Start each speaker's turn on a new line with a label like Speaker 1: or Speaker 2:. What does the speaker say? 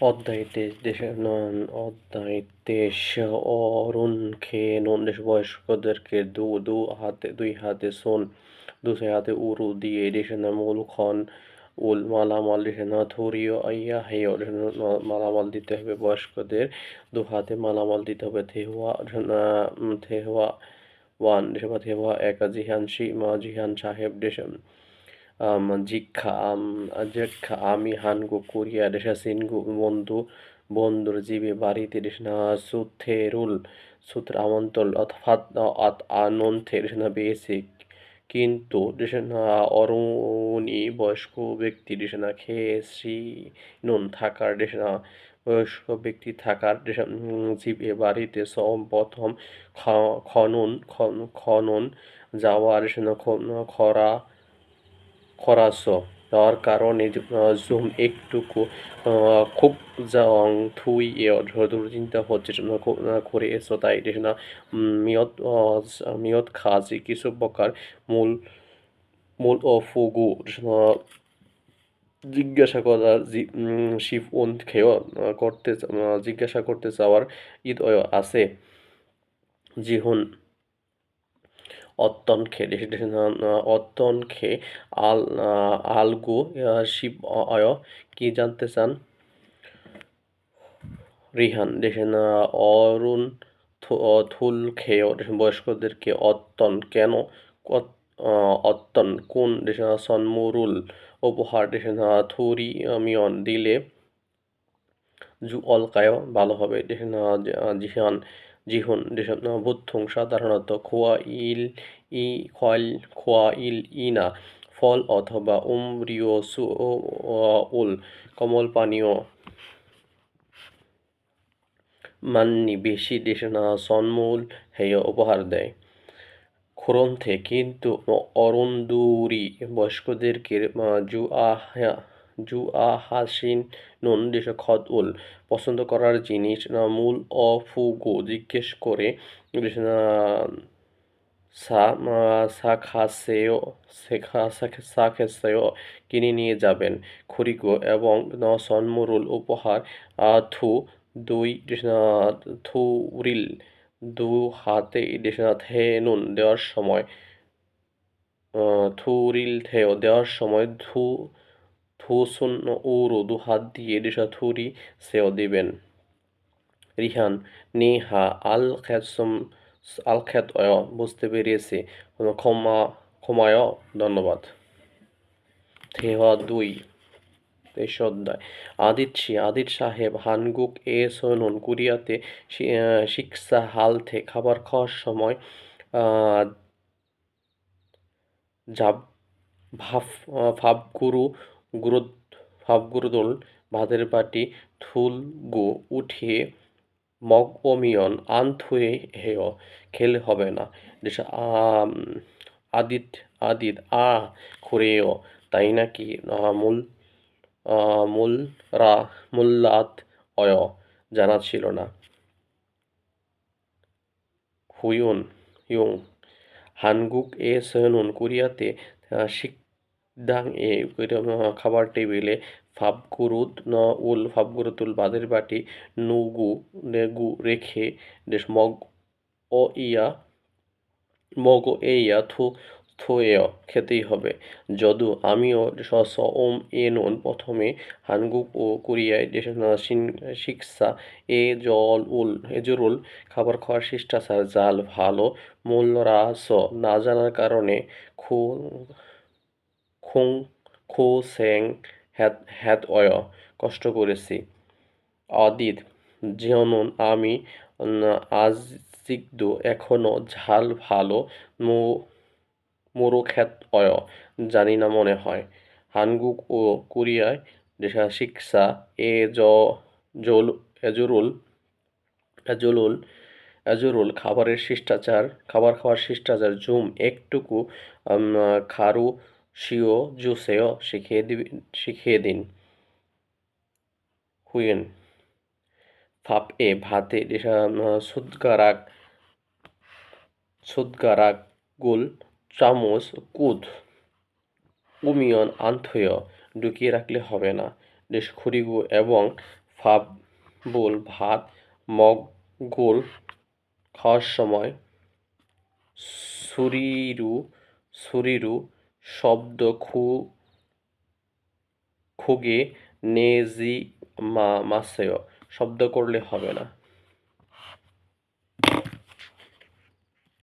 Speaker 1: অধ্যায় দেশ অধ্যায়দেশ অরুণ খেয়ে নুন দেশ বয়স্কদেরকে দু দু হাতে, দুই হাতে সোন, দু হাতে উরু দিয়ে দেশের নাম উল খন। উল মালামাল দেশের না থরিও আইয়া হেয়। মালামাল দিতে হবে বয়স্কদের। দু হাতে মালামাল দিতে হবে থেহওয়া থেহওয়া ওয়ান দেশে বা থেহওয়া একা, জিহান শি মা, জিহান সাহেব দেশ জিক্ষা জিক্ষা আমি হানগু, কুরিয়া, দেশা সিনগু বন্ধু বন্ধুর জীবে বাড়িতে দেশনা সুথেরুল সুত্র আমন্তল অথফাত আনন্থে দেশনা বেসিক, কিন্তু দেশনা অরুণী, বয়স্ক ব্যক্তি দেশনা খেয়েছি নুন থাকার দেশনা বয়স্ক ব্যক্তি থাকার জীবে বাড়িতে প্রথম খনন খনন যাওয়ার খরা খরাস। তার কারণে জুম একটুকু খুব যাওয়াং থুই এ চিন্তা হচ্ছে করে তাই না। মিয়ত মিয়ত খাজি কিছু প্রকার মূল মূল ও ফুগু জিজ্ঞাসা করার শিব ওন খেয় করতে জিজ্ঞাসা করতে চাওয়ার ঈদ আছে। জিহুন অত্যনখে অত্যনখে আল আলগু শিব অয়, কি জানতে চান? রিহান দেখেন অরুণ থুল খেয়ে বয়স্কদেরকে অত্তন কেন? অত্তন কোন? সন্মুরুল, উপহার থুরি মিয়ন, দিলে জু অলকায় ভালো হবে। জিহান জিহুন যেসব বুদ্ধং সাধারণত খোয়া ইল ই খল খোয়া ইল ইনা, ফল অথবা উমরিও সু উল, কমল পানীয়। মাননি বেশি দেশনা সন্মূল হেয় উপহার দেয়। খোরন্থে কিন্তু অরুন্দুরি বয়স্কদেরকে জু আহা জু আহাসিন নুন খদ উল। পছন্দ করার জিনিস মূল অ অফুগো জিজ্ঞেস করে কিনে নিয়ে যাবেন। খুরিগো এবং সন্মরুল উপহার থু, দুই থুরিল দু হাতে থে নুন দেওয়ার সময় থুরিল থেও দেওয়ার সময় থু থুসুন উরু দু হাত দিয়ে দিশা থুরি সেও দিবেন। রিহান, নেহা আল খ্যাসম আল খ্যাত বুঝতে পেরেছি। ক্ষমা, ক্ষমায় ধন্যবাদ। থেহা দুই তেইশ আদিত শি আদিত সাহেব, হানগুক এ সনুন কুরিয়াতে শিক্ষা হালথে খাবার খাওয়ার সময় জাব ভাব ভাবগুরু গুরু ভাবগুরুদল ভাতের বাটি থুলগু উঠিয়ে মগ অমিয়ন আন্থুয়ে হেয়, খেলে হবে না। আদিত আদিত আ খুরেও তাই নাকি? মূল মূল রা, মূল্যাত অয়, জানা ছিল না। হুয়ুন, ইয়ং, হানগুক এ সয়নুন কোরিয়াতে শিকদাং এ খাবার টেবিলে ফাবগুরুত ন, উল ফাবগুরুতুল বাদের বাটি, নুগু, নেগু রেখে দেশ মগ ও ইয়া, মগ ও ইয়া থু থুয়েও খেতেই হবে। যদু আমিও স ওম, এ, নন প্রথমে হানগুক ও কোরিয়ায় শিক্ষা এ, জল, উল এজরুল খাবার খাওয়ার শিষ্টাচার, জাল, ভালো মূল্য রাস না জানার কারণে খু খুং খু সেং হ্যাত হ্যাত অয়, কষ্ট করেছি। অদিত যেমন আমি আজ সিগদু এখনও ঝাল ভালো মু মুরুখ্যাত অয়, জানি না মনে হয়। হানগুক ও কোরিয়ায় দেশা শিক্ষা, এ জল, এজরুল এজলুল এজরুল খাবারের শিষ্টাচার, খাবার খাওয়ার শিষ্টাচার, জুম, একটুকু খারু শিও, জুসেও শিখিয়ে দিবি, শিখিয়ে দিন। হুইয়েন ফাপ এ ভাতে সুদগারাক সুদগারাক গুল চামচ, কুদ, উমিয়ন, আন্থয়, ঢুকিয়ে রাখলে হবে না। দেশ খুরিগু এবং ফাপ বুল ভাত মগ গোল খাওয়ার সময় সুরিরু সুরিরু শব্দ খু খুগে নেজি মা মাসেয়। শব্দ করলে হবে না।